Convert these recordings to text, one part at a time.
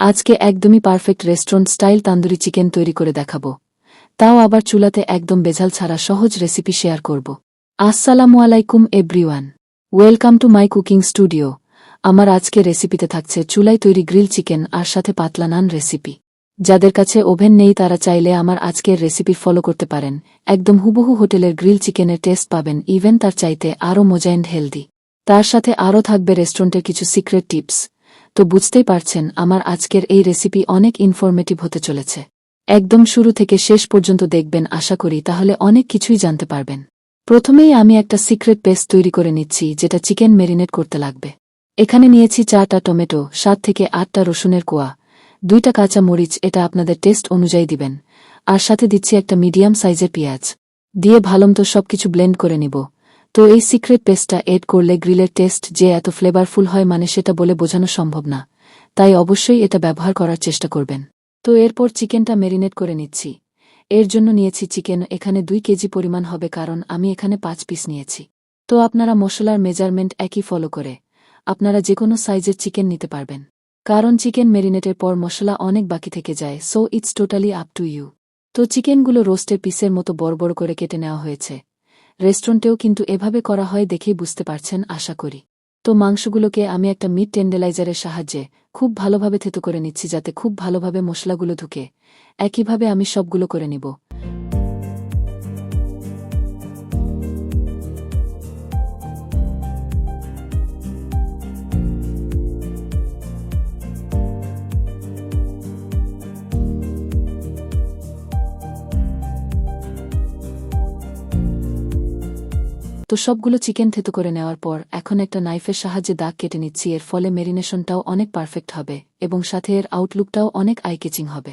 আজকে একদমই perfect restaurant style tandoori chicken তৈরি করে দেখাবো। তাও আবার চুলাতে একদম বেঝাল ছাড়া সহজ রেসিপি শেয়ার করব। আসসালামু আলাইকুম, everyone. Welcome to my cooking studio. আমার আজকে রেসিপিতে থাকছে চুলাই তৈরি গ্রিল চিকেন আর সাথে পাতলা নান রেসিপি। যাদের কাছে ওভেন নেই, তারা চাইলে আমার আজকের রেসিপি ফলো করতে পারেন। একদম হুবহু হোটেলের গ্রিল চিকেনের টেস্ট পাবেন, ইভেন তার চাইতে আরও মজা অ্যান্ড হেলদি। তার সাথে আরও থাকবে রেস্টুরেন্টের কিছু সিক্রেট টিপস। তো বুঝতেই পারছেন, আমার আজকের এই রেসিপি অনেক ইনফরমেটিভ হতে চলেছে। একদম শুরু থেকে শেষ পর্যন্ত দেখবেন, আশা করি তাহলে অনেক কিছুই জানতে পারবেন। প্রথমেই আমি একটা সিক্রেট পেস্ট তৈরি করে নিচ্ছি, যেটা চিকেন মেরিনেট করতে লাগবে। এখানে নিয়েছি চারটা টমেটো, সাত থেকে আটটা রসুনের কোয়া, দুইটা কাঁচা মরিচ এটা আপনাদের টেস্ট অনুযায়ী দিবেন। আর সাথে দিচ্ছি একটা মিডিয়াম সাইজের পেঁয়াজ। দিয়ে ভালোমতো সবকিছু ব্লেন্ড করে নিব। তো এই সিক্রেট পেস্টটা এড করলে গ্রিলের টেস্ট যে এত ফ্লেভারফুল হয় মানে সেটা বলে বোঝানো সম্ভব না। তাই অবশ্যই এটা ব্যবহার করার চেষ্টা করবেন। তো এরপর চিকেনটা মেরিনেট করে নিচ্ছি। এর জন্য নিয়েছি চিকেন এখানে দুই কেজি পরিমাণ হবে কারণ আমি এখানে পাঁচ পিস নিয়েছি। তো আপনারা মশলার মেজারমেন্ট একই ফলো করে। আপনারা যে কোনো সাইজের চিকেন নিতে পারবেন। কারণ চিকেন মেরিনেটের পর মশলা অনেক বাকি থেকে যায়, so it's totally up to you. তো চিকেনগুলো রোস্টের পিসের মতো বড় বড় করে কেটে নেওয়া হয়েছে। রেস্টুরেন্টেও কিন্তু এভাবে করা হয় দেখেই বুঝতে পারছেন, আশা করি। তো মাংসগুলোকে আমি একটা মিট টেন্ডেলাইজারের সাহায্যে খুব ভালোভাবে থেতো করে নিচ্ছি যাতে খুব ভালোভাবে মশলাগুলো ঢুকে। একইভাবে আমি সবগুলো করে নিব। তো সবগুলো চিকেন থেতু করে নেওয়ার পর এখন একটা নাইফের সাহায্যে দাগ কেটে নিচ্ছি, এর ফলে মেরিনেশনটাও অনেক পারফেক্ট হবে এবং সাথে এর আউটলুকটাও অনেক আইকেচিং হবে।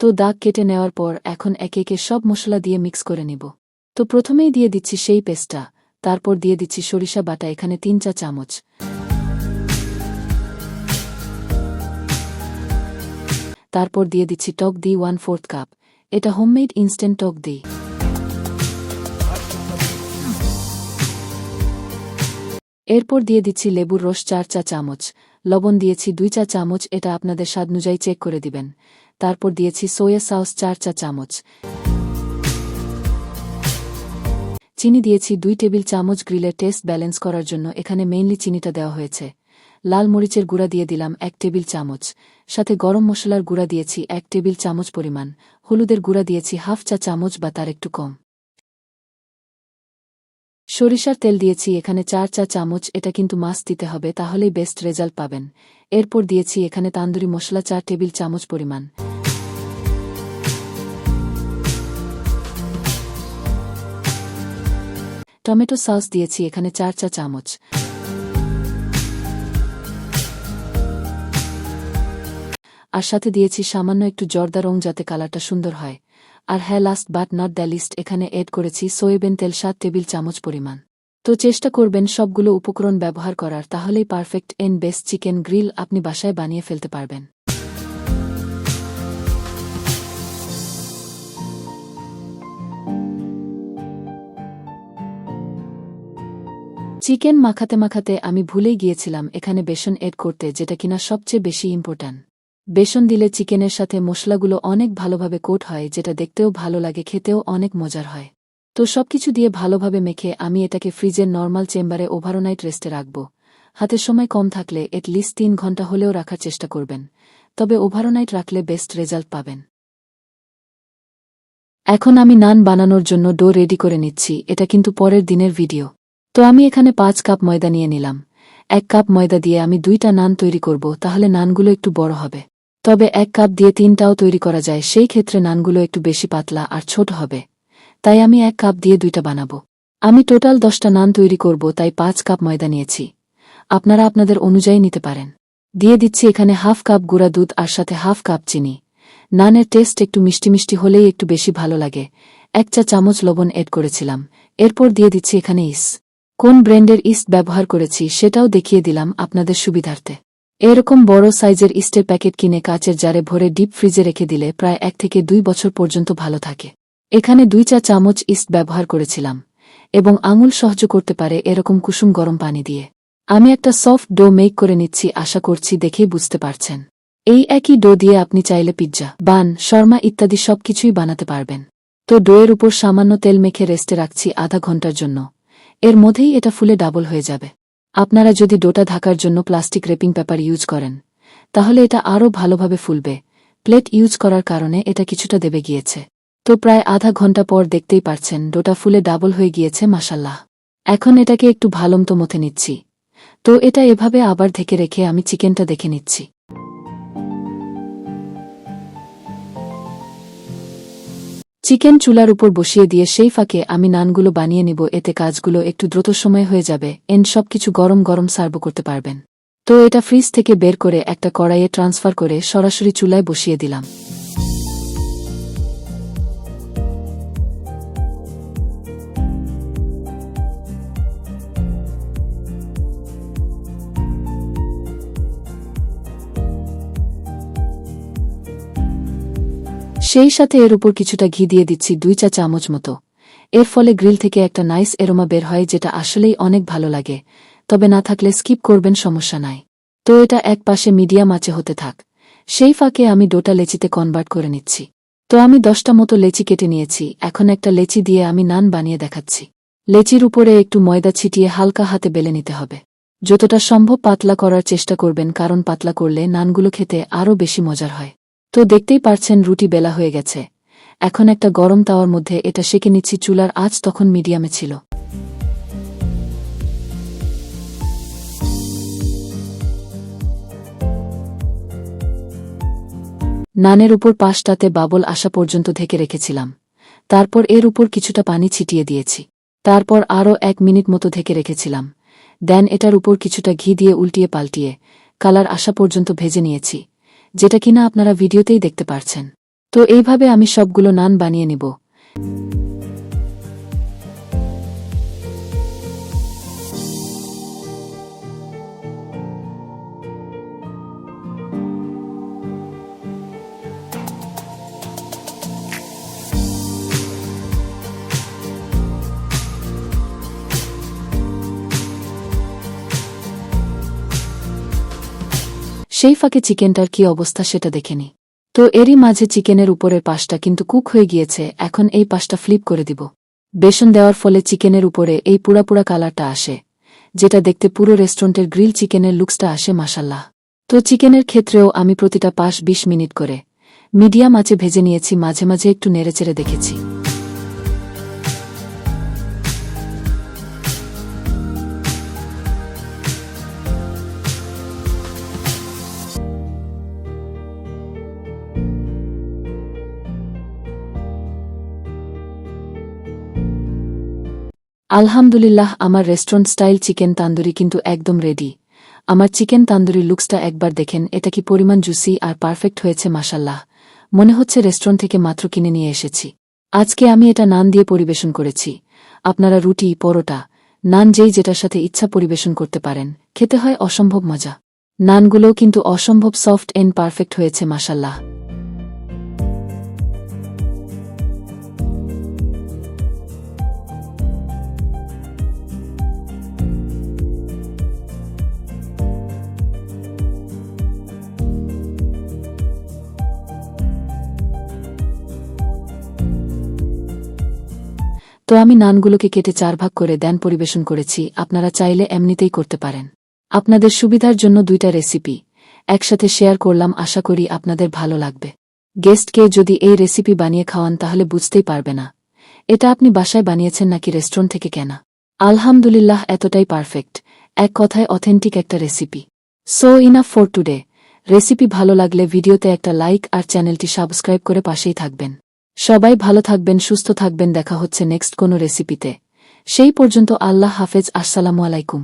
তো দাগ কেটে নেওয়ার পর এখন একে একে সব মশলা দিয়ে মিক্স করে নিব। তো প্রথমেই দিয়ে দিচ্ছি সেই পেস্টটা, তারপর দিয়ে দিচ্ছি সরিষা বাটা, এখানে তিন চা চামচ। তারপর দিয়ে দিচ্ছি টক দি ওয়ান ফোর্থ কাপ, এটা হোমমেড ইনস্ট্যান্ট টক দি এরপর দিয়ে দিচ্ছি লেবুর রস চার চা চামচ, লবণ দিয়েছি দুই চা চামচ, এটা আপনাদের স্বাদ অনুযায়ী চেক করে দিবেন। তারপর দিয়েছি সোয়া সস চার চা চামচ। চিনি দিয়েছি দুই টেবিল চামচ গ্রিলের টেস্ট ব্যালেন্স করার জন্য, এখানে মেইনলি চিনিটা দেওয়া হয়েছে। লাল মরিচের গুঁড়া দিয়ে দিলাম এক টেবিল চামচ। সাথে গরম মশলার গুঁড়া দিয়েছি এক টেবিল চামচ পরিমাণ। হলুদের গুঁড়া দিয়েছি হাফ চা চামচ বা তার একটু কম। সরিষার তেল দিয়েছি, এখানে চার চা চামচ, এটা কিন্তু মাছ দিতে হবে, তাহলেই বেস্ট রেজাল্ট পাবেন। এরপর দিয়েছি এখানে তান্দুরি মশলা চার টেবিল চামচ পরিমাণ। টমেটো সস দিয়েছি, এখানে চার চা চামচ। আর সাথে দিয়েছি সামান্য একটু জর্দা রং যাতে কালারটা সুন্দর হয়। আর হ্যাঁ last but not the least এখানে এড করেছি সোয়েবিন তেল, সাত টেবিল চামচ পরিমাণ। তো চেষ্টা করবেন সবগুলো উপকরণ ব্যবহার করার, তাহলেই perfect and best chicken grill আপনি বাসায় বানিয়ে ফেলতে পারবেন। চিকেন মাখাতে মাখাতে আমি ভুলেই গিয়েছিলাম এখানে বেসন এড করতে, যেটা কিনা সবচেয়ে বেশি ইম্পর্ট্যান্ট বেসন দিলে চিকেনের সাথে মশলাগুলো অনেক ভালোভাবে কোট হয়, যেটা দেখতেও ভালো লাগে, খেতেও অনেক মজার হয়। তো সবকিছু দিয়ে ভালোভাবে মেখে আমি এটাকে ফ্রিজের নর্মাল চেম্বারে ওভারনাইট রেস্টে রাখব। হাতের সময় কম থাকলে এট লিস্ট তিন ঘণ্টা হলেও রাখার চেষ্টা করবেন। তবে ওভারনাইট রাখলে বেস্ট রেজাল্ট পাবেন। এখন আমি নান বানানোর জন্য ডো রেডি করে নিচ্ছি, এটা কিন্তু পরের দিনের ভিডিও। তো আমি এখানে পাঁচ কাপ ময়দা নিয়ে নিলাম। এক কাপ ময়দা দিয়ে আমি দুইটা নান তৈরি করব, তাহলে নানগুলো একটু বড় হবে। তবে এক কাপ দিয়ে তিনটাও তৈরি করা যায়। সেই ক্ষেত্রে নানগুলো একটু বেশি পাতলা আর ছোট হবে। তাই আমি এক কাপ দিয়ে দুইটা বানাবো। আমি টোটাল দশটা নান তৈরি করব, তাই পাঁচ কাপ ময়দা নিয়েছি। আপনারা আপনাদের অনুযায়ী নিতে পারেন। দিয়ে দিচ্ছি এখানে হাফ কাপ গুঁড়া দুধ আর সাথে হাফ কাপ চিনি। নানের টেস্ট একটু মিষ্টি মিষ্টি হলেই একটু বেশি ভালো লাগে। এক চা চামচ লবণ এড করেছিলাম। এরপর দিয়ে দিচ্ছি এখানে ইস কোন ব্র্যান্ডের ইস্ট ব্যবহার করেছি সেটাও দেখিয়ে দিলাম আপনাদের সুবিধার্থে। এরকম বড় সাইজের ইস্টের প্যাকেট কিনে কাচের জারে ভরে ডিপ ফ্রিজে রেখে দিলে প্রায় এক থেকে দুই বছর পর্যন্ত ভালো থাকে। এখানে দুই চা চামচ ইস্ট ব্যবহার করেছিলাম, এবং আঙুল সহ্য করতে পারে এরকম কুসুম গরম পানি দিয়ে। আমি একটা সফট ডো মেক করে নিচ্ছি, আশা করছি দেখেই বুঝতে পারছেন। এই একই ডো দিয়ে আপনি চাইলে পিৎজা, বান, শর্মা ইত্যাদি সবকিছুই বানাতে পারবেন। তো ডোয়ের উপর সামান্য তেল মেখে রেস্টে রাখছি আধা ঘণ্টার জন্য। এর মধ্যেই এটা ফুলে ডাবল হয়ে যাবে। আপনারা যদি ডোটা ঢাকার জন্য প্লাস্টিক রেপিং পেপার ইউজ করেন, তাহলে এটা আরও ভালোভাবে ফুলবে। প্লেট ইউজ করার কারণে এটা কিছুটা দেবে গিয়েছে। তো প্রায় আধা ঘণ্টা পর দেখতেই পারছেন, ডোটা ফুলে ডাবল হয়ে গিয়েছে মাসাল্লাহ এখন এটাকে একটু ভালমতো মথে নিচ্ছি। তো এটা এভাবে আবার ঢেকে রেখে আমি চিকেনটা দেখে নিচ্ছি। চিকেন চুলার উপর বসিয়ে দিয়ে সেই ফাঁকে আমি নানগুলো বানিয়ে নিব, এতে কাজগুলো একটু দ্রুত সময় হয়ে যাবে। এন সবকিছু গরম গরম সার্ভ করতে পারবেন। তো এটা ফ্রিজ থেকে বের করে একটা কড়াইয়ে ট্রান্সফার করে সরাসরি চুলায় বসিয়ে দিলাম। সেই সাথে এর উপর কিছুটা ঘি দিয়ে দিচ্ছি দুই চা চামচ মতো। এর ফলে গ্রিল থেকে একটা নাইস এরোমা বের হয় যেটা আসলেই অনেক ভালো লাগে। তবে না থাকলে স্কিপ করবেন, সমস্যা নাই। তো এটা এক পাশে মিডিয়াম আঁচে হতে থাক। সেই ফাঁকে আমি ডোটা লেচিতে কনভার্ট করে নিচ্ছি। তো আমি দশটা মতো লেচি কেটে নিয়েছি। এখন একটা লেচি দিয়ে আমি নান বানিয়ে দেখাচ্ছি। লেচির উপরে একটু ময়দা ছিটিয়ে হালকা হাতে বেলে নিতে হবে। যতটা সম্ভব পাতলা করার চেষ্টা করবেন, কারণ পাতলা করলে নানগুলো খেতে আরও বেশি মজার হয়। তো দেখতেই পারছেন রুটি বেলা হয়ে গেছে। এখন একটা গরম তাওয়ার মধ্যে এটা সেকে নিচ্ছি চুলার আজ তখন মিডিয়ামে ছিল। নানের উপর পাশটাতে বাবল আসা পর্যন্ত ঢেকে রেখেছিলাম। তারপর এর উপর কিছুটা পানি ছিটিয়ে দিয়েছি। তারপর আরও এক মিনিট মতো ঢেকে রেখেছিলাম। দেন এটার উপর কিছুটা ঘি দিয়ে উল্টিয়ে পাল্টিয়ে কালার আসা পর্যন্ত ভেজে নিয়েছি। যেটা কিনা আপনারা ভিডিওতেই দেখতে পারছেন। তো এইভাবে আমি সবগুলো নান বানিয়ে নিব। সেই ফাঁকে চিকেনটার কি অবস্থা সেটা দেখেনি তো এরই মাঝে চিকেনের উপরের পাশটা কিন্তু কুক হয়ে গিয়েছে, এখন এই পাশটা ফ্লিপ করে দিব। বেসন দেওয়ার ফলে চিকেনের উপরে এই পুরাপুরা কালারটা আসে, যেটা দেখতে পুরো রেস্টুরেন্টের গ্রিল চিকেনের লুকসটা আসে মাসাল্লাহ তো চিকেনের ক্ষেত্রেও আমি প্রতিটা পাশ ২০ মিনিট করে, মিডিয়াম আঁচে ভেজে নিয়েছি, মাঝে মাঝে একটু নেড়েচেড়ে দেখেছি। আলহামদুলিল্লাহ, আমার রেস্টুরেন্ট স্টাইল চিকেন তান্দুরি কিন্তু একদম রেডি আমার চিকেন তান্দুরি লুকসটা একবার দেখেন, এটা কি পরিমাণ জুসি আর পারফেক্ট হয়েছে মাসাল্লাহ মনে হচ্ছে রেস্টুরেন্ট থেকে মাত্র কিনে নিয়ে এসেছি। আজকে আমি এটা নান দিয়ে পরিবেশন করেছি। আপনারা রুটি, পরোটা, নান যেই যেটার সাথে ইচ্ছা পরিবেশন করতে পারেন। খেতে হয় অসম্ভব মজা। নানগুলোও কিন্তু অসম্ভব সফট এন্ড পারফেক্ট হয়েছে মাসাল্লাহ তো আমি নানগুলোকে কেটে চার ভাগ করে দেন পরিবেশন করেছি, আপনারা চাইলে এমনিতেই করতে পারেন। আপনাদের সুবিধার জন্য দুইটা রেসিপি। একসাথে শেয়ার করলাম, আশা করি আপনাদের ভালো লাগবে। গেস্টকে যদি এই রেসিপি বানিয়ে খাওয়ান, তাহলে বুঝতেই পারবে না। এটা আপনি বাসায় বানিয়েছেন নাকি রেস্টুরেন্ট থেকে কেনা? আলহামদুলিল্লাহ, এতটাই পারফেক্ট। এক কথায় অথেন্টিক একটা recipe. So enough for today. Recipe ভালো লাগলে ভিডিওতে একটা লাইক আর চ্যানেলটি সাবস্ক্রাইব করে পাশেই থাকবেন। সবাই ভালো থাকবেন, সুস্থ থাকবেন। দেখা হচ্ছে নেক্সট কোনো রেসিপিতে সেই পর্যন্ত আল্লাহ হাফেজ, আসসালামু আলাইকুম।